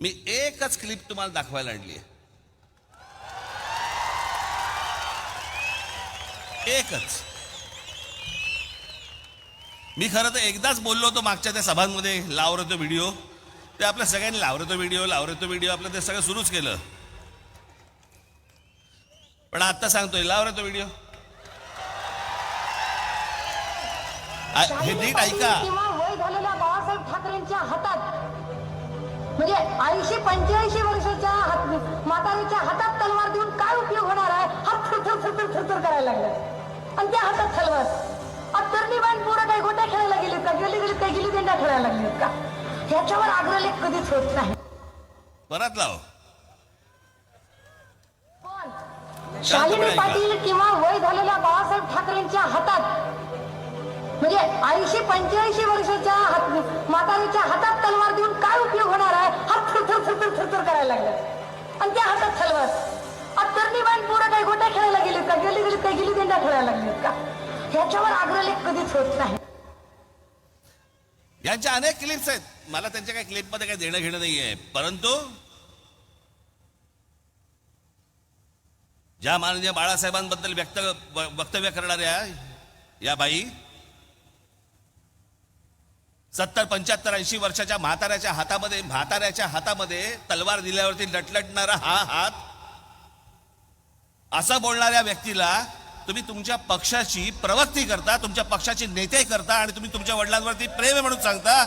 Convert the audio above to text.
मी एकच क्लिप तुम्हाला दाखवायला आणली आहे. एकच. मी खरं तर एकदाच बोललो होतो मागच्या त्या सभांमध्ये लावलं तो व्हिडिओ ते आपल्या सगळ्यांनी लावरतो व्हिडिओ लावरतो व्हिडिओ आपलं ते सगळं सुरूच केलं. पण आत्ता सांगतोय लावरतो व्हिडिओ हे नीट ऐका. बाळासाहेब ठाकरेंच्या हातात म्हणजे ऐंशी पंच्याऐंशी वर्षाच्या हात- म्हातारीच्या हातात तलवार देऊन काय उपयोग होणार आहे? हात थरथर थरथर थरथर करायला लागले. आणि त्या हातात तलवार. आता तरणी बाईन पोरं काही गोट्या खेळायला गेलीत का? गेली गेली काही गिली देंडा खेळायला लागलीत का? ह्याच्यावर आग्रलेख कधीच होत नाही. परत लाव. शालिनी पाटील किंवा वय झालेल्या बाळासाहेब ठाकरेंच्या हातात. म्हणजे ऐंशी पंच्याऐंशी वर्षाच्या हात- म्हातारीच्या हातात करायला लागले आणि त्या हातात तलवार आता तरणी पोरं काही गोट्या खेळायला गेलीत का? गेली गेली काही गेली देंडा खेळायला लागलीत का? ह्याच्यावर आग्रलेख कधीच होत नाही. यांच्या अनेक क्लिप्स आहेत. मला त्यांच्या काही क्लिपमध्ये काही देणं घेणं नाहीये. परंतु ज्या माननीय बाळासाहेबांबद्दल व्यक्त वक्तव्य करणाऱ्या या बाई सत्तर पंच्याहत्तर ऐंशी वर्षाच्या म्हाताऱ्याच्या हातामध्ये म्हाताऱ्याच्या हातामध्ये तलवार दिल्यावरती लटलटणारा हा हात. असं बोलणाऱ्या व्यक्तीला तुम्ही तुमच्या पक्षाची प्रवक्ती करता तुमच्या पक्षाचे नेते करता आणि तुम्ही तुमच्या वडिलांवरती प्रेम म्हणून सांगता